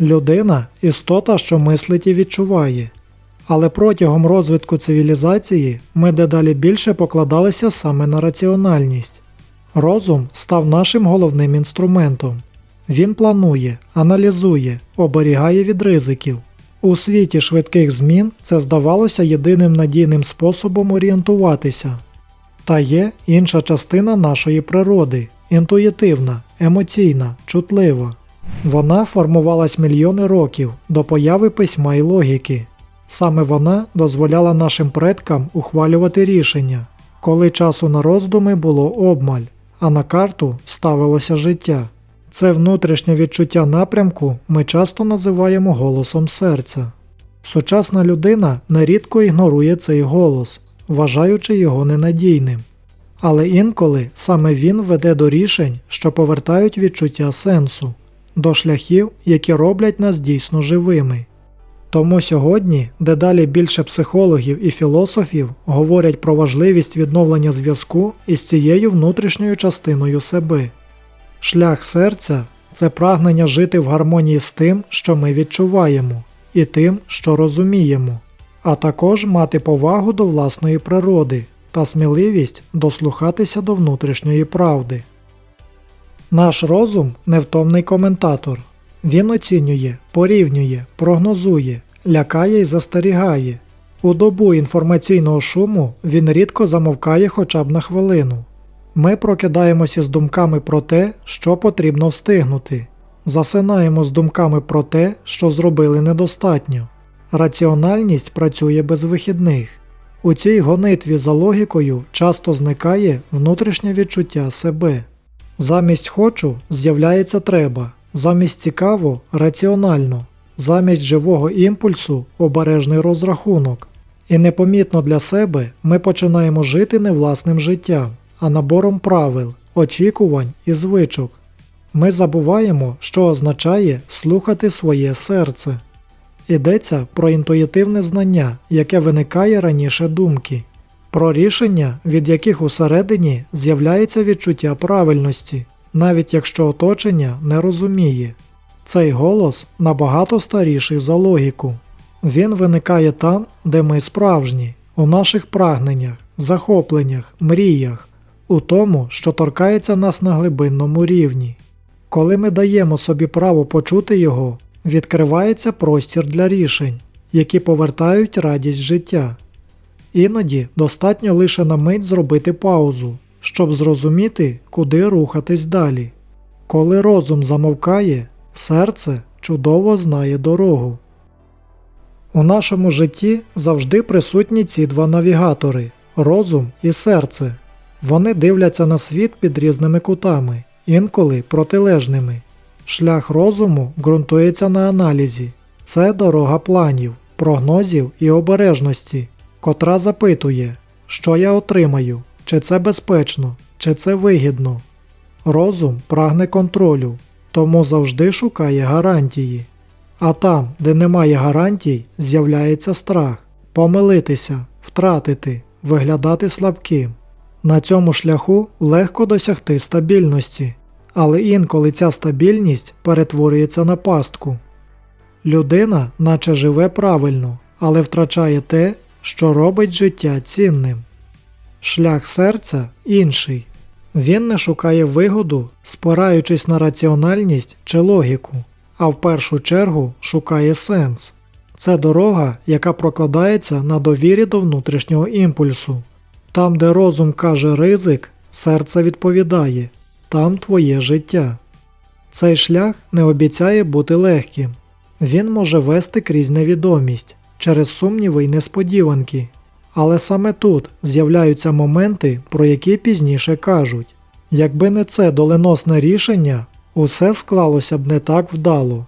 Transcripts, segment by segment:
Людина істота, що мислить і відчуває. Але протягом розвитку цивілізації ми дедалі більше покладалися саме на раціональність. Розум став нашим головним інструментом. Він планує, аналізує, оберігає від ризиків. У світі швидких змін це здавалося єдиним надійним способом орієнтуватися. Та є інша частина нашої природи інтуїтивна, емоційна, чутлива. Вона формувалась мільйони років до появи письма і логіки. Саме вона дозволяла нашим предкам ухвалювати рішення, коли часу на роздуми було обмаль, а на карту ставилося життя. Це внутрішнє відчуття напрямку ми часто називаємо голосом серця. Сучасна людина нерідко ігнорує цей голос, вважаючи його ненадійним. Але інколи саме він веде до рішень, що повертають відчуття сенсу, до шляхів, які роблять нас дійсно живими. Тому сьогодні дедалі більше психологів і філософів говорять про важливість відновлення зв'язку із цією внутрішньою частиною себе. Шлях серця це прагнення жити в гармонії з тим, що ми відчуваємо, і тим, що розуміємо, а також мати повагу до власної природи та сміливість дослухатися до внутрішньої правди. Наш розум невтомний коментатор. Він оцінює, порівнює, прогнозує, лякає і застерігає. У добу інформаційного шуму він рідко замовкає хоча б на хвилину. Ми прокидаємося з думками про те, що потрібно встигнути, засинаємо з думками про те, що зробили недостатньо. Раціональність працює без вихідних. У цій гонитві за логікою часто зникає внутрішнє відчуття себе. Замість хочу з'являється треба, замість цікаво раціонально, замість живого імпульсу обережний розрахунок. І непомітно для себе ми починаємо жити не власним життям, а набором правил, очікувань і звичок. Ми забуваємо, що означає слухати своє серце. Йдеться про інтуїтивне знання, яке виникає раніше думки, про рішення, від яких усередині з'являється відчуття правильності, навіть якщо оточення не розуміє. Цей голос набагато старіший за логіку. Він виникає там, де ми справжні, у наших прагненнях, захопленнях, мріях, у тому, що торкається нас на глибинному рівні. Коли ми даємо собі право почути його, відкривається простір для рішень, які повертають радість життя. Іноді достатньо лише на мить зробити паузу, щоб зрозуміти, куди рухатись далі. Коли розум замовкає, серце чудово знає дорогу. У нашому житті завжди присутні ці два навігатори розум і серце. Вони дивляться на світ під різними кутами, інколи протилежними. Шлях розуму ґрунтується на аналізі. Це дорога планів, прогнозів і обережності, котра запитує, що я отримаю, чи це безпечно, чи це вигідно. Розум прагне контролю, тому завжди шукає гарантії. А там, де немає гарантій, з'являється страх помилитися, втратити, виглядати слабким. На цьому шляху легко досягти стабільності, але інколи ця стабільність перетворюється на пастку. Людина наче живе правильно, але втрачає те, що робить життя цінним. Шлях серця інший. Він не шукає вигоду, спираючись на раціональність чи логіку, а в першу чергу шукає сенс. Це дорога, яка прокладається на довірі до внутрішнього імпульсу. Там, де розум каже ризик, серце відповідає там твоє життя. Цей шлях не обіцяє бути легким. Він може вести крізь невідомість, через сумніви й несподіванки. Але саме тут з'являються моменти, про які пізніше кажуть. Якби не це доленосне рішення, усе склалося б не так вдало.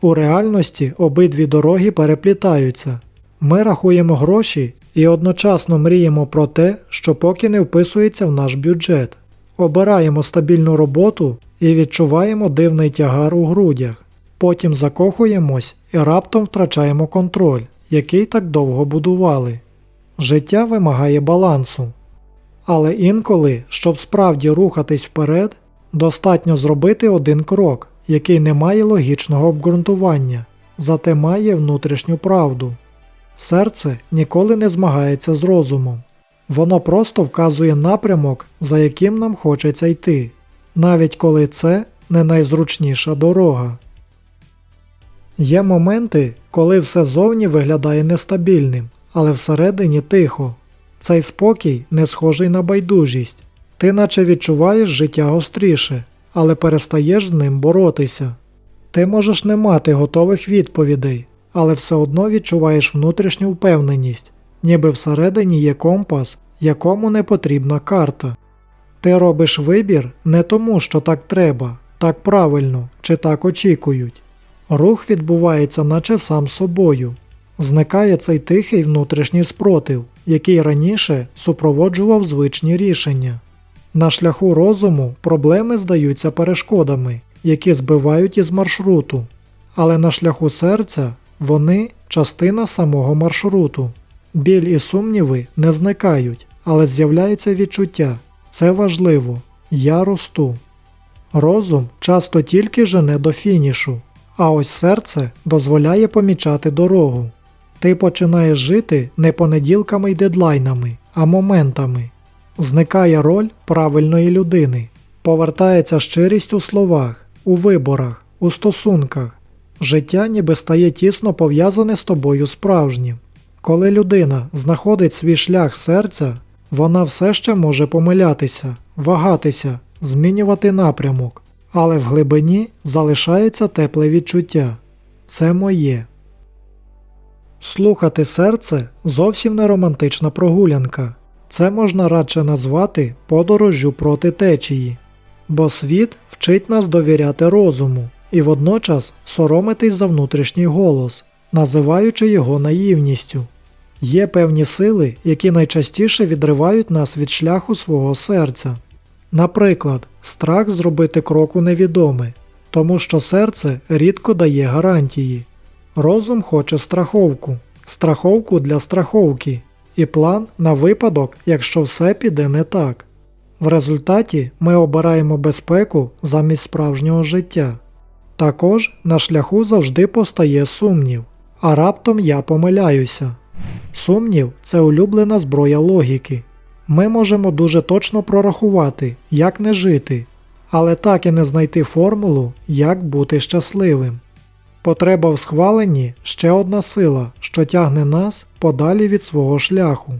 У реальності обидві дороги переплітаються. Ми рахуємо гроші і одночасно мріємо про те, що поки не вписується в наш бюджет. Обираємо стабільну роботу і відчуваємо дивний тягар у грудях. Потім закохуємось і раптом втрачаємо контроль, який так довго будували. Життя вимагає балансу. Але інколи, щоб справді рухатись вперед, достатньо зробити один крок який не має логічного обґрунтування, зате має внутрішню правду. Серце ніколи не змагається з розумом. Воно просто вказує напрямок, за яким нам хочеться йти, навіть коли це не найзручніша дорога. Є моменти, коли все зовні виглядає нестабільним, але всередині тихо. Цей спокій не схожий на байдужість. Ти наче відчуваєш життя гостріше, але перестаєш з ним боротися. Ти можеш не мати готових відповідей, але все одно відчуваєш внутрішню впевненість, ніби всередині є компас, якому не потрібна карта. Ти робиш вибір не тому, що так треба, так правильно чи так очікують. Рух відбувається наче сам собою. Зникає цей тихий внутрішній спротив, який раніше супроводжував звичні рішення. На шляху розуму проблеми здаються перешкодами, які збивають із маршруту, але на шляху серця вони частина самого маршруту. Біль і сумніви не зникають, але з'являється відчуття це важливо, я росту. Розум часто тільки жене до фінішу, а ось серце дозволяє помічати дорогу. Ти починаєш жити не понеділками й дедлайнами, а моментами. Зникає роль правильної людини, повертається щирість у словах, у виборах, у стосунках. Життя ніби стає тісно пов'язане з тобою справжнім. Коли людина знаходить свій шлях серця, вона все ще може помилятися, вагатися, змінювати напрямок, але в глибині залишається тепле відчуття це моє. Слухати серце зовсім не романтична прогулянка. Це можна радше назвати подорожжю проти течії, бо світ вчить нас довіряти розуму і водночас соромитись за внутрішній голос, називаючи його наївністю. Є певні сили, які найчастіше відривають нас від шляху свого серця. Наприклад, страх зробити крок у невідоме, тому що серце рідко дає гарантії. Розум хоче страховку, страховку для страховки і план на випадок, якщо все піде не так. В результаті ми обираємо безпеку замість справжнього життя. Також на шляху завжди постає сумнів, а раптом я помиляюся. Сумнів це улюблена зброя логіки. Ми можемо дуже точно прорахувати, як не жити, але так і не знайти формулу, як бути щасливим. Потреба в схваленні ще одна сила, що тягне нас подалі від свого шляху.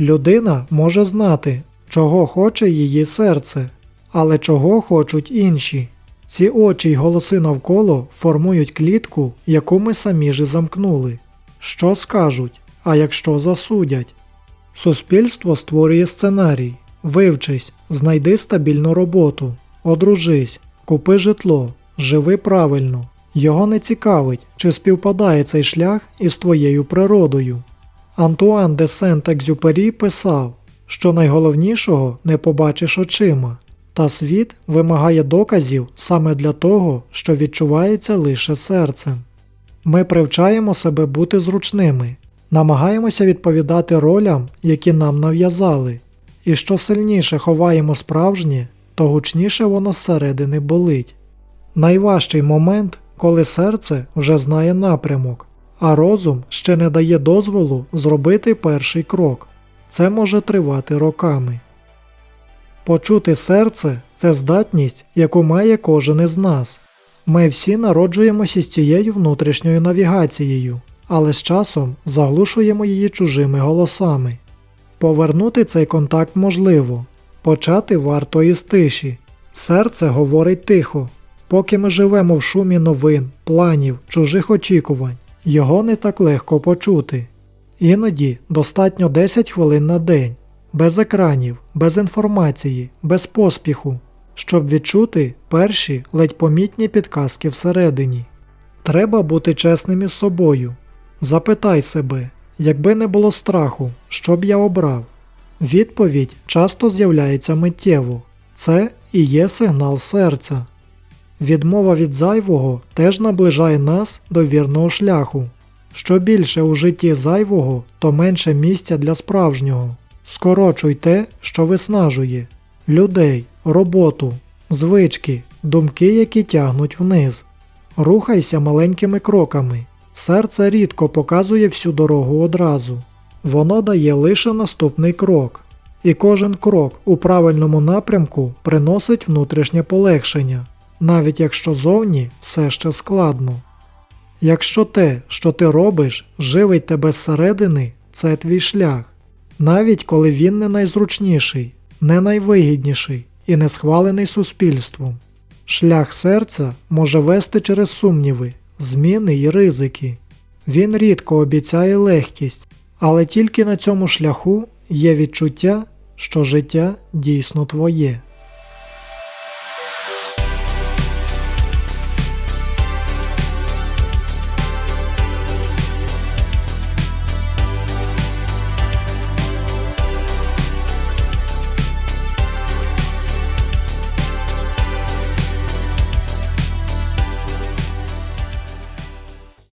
Людина може знати, чого хоче її серце, але чого хочуть інші. Ці очі й голоси навколо формують клітку, яку ми самі ж замкнули. Що скажуть, а якщо засудять? Суспільство створює сценарій. Вивчись, знайди стабільну роботу, одружись, купи житло, живи правильно. Його не цікавить, чи співпадає цей шлях із твоєю природою. Антуан де Сент-Екзюпері писав, що найголовнішого не побачиш очима, та світ вимагає доказів саме для того, що відчувається лише серцем. Ми привчаємо себе бути зручними, намагаємося відповідати ролям, які нам нав'язали, і що сильніше ховаємо справжнє, то гучніше воно зсередини болить. Найважчий момент, коли серце вже знає напрямок, а розум ще не дає дозволу зробити перший крок. Це може тривати роками. Почути серце це здатність, яку має кожен із нас. Ми всі народжуємося з цією внутрішньою навігацією, але з часом заглушуємо її чужими голосами. Повернути цей контакт можливо, почати варто із тиші. Серце говорить тихо, поки ми живемо в шумі новин, планів, чужих очікувань, його не так легко почути. Іноді достатньо 10 хвилин на день, без екранів, без інформації, без поспіху, щоб відчути перші ледь помітні підказки всередині. Треба бути чесним із собою. Запитай себе, якби не було страху, що б я обрав? Відповідь часто з'являється миттєво. Це і є сигнал серця. Відмова від зайвого теж наближає нас до вірного шляху. Що більше у житті зайвого, то менше місця для справжнього. Скорочуй те, що виснажує людей, роботу, звички, думки, які тягнуть вниз. Рухайся маленькими кроками. Серце рідко показує всю дорогу одразу. Воно дає лише наступний крок. І кожен крок у правильному напрямку приносить внутрішнє полегшення, навіть якщо зовні все ще складно. Якщо те, що ти робиш, живить тебе зсередини, це твій шлях, навіть коли він не найзручніший, не найвигідніший і не схвалений суспільством. Шлях серця може вести через сумніви, зміни й ризики. Він рідко обіцяє легкість, але тільки на цьому шляху є відчуття, що життя дійсно твоє.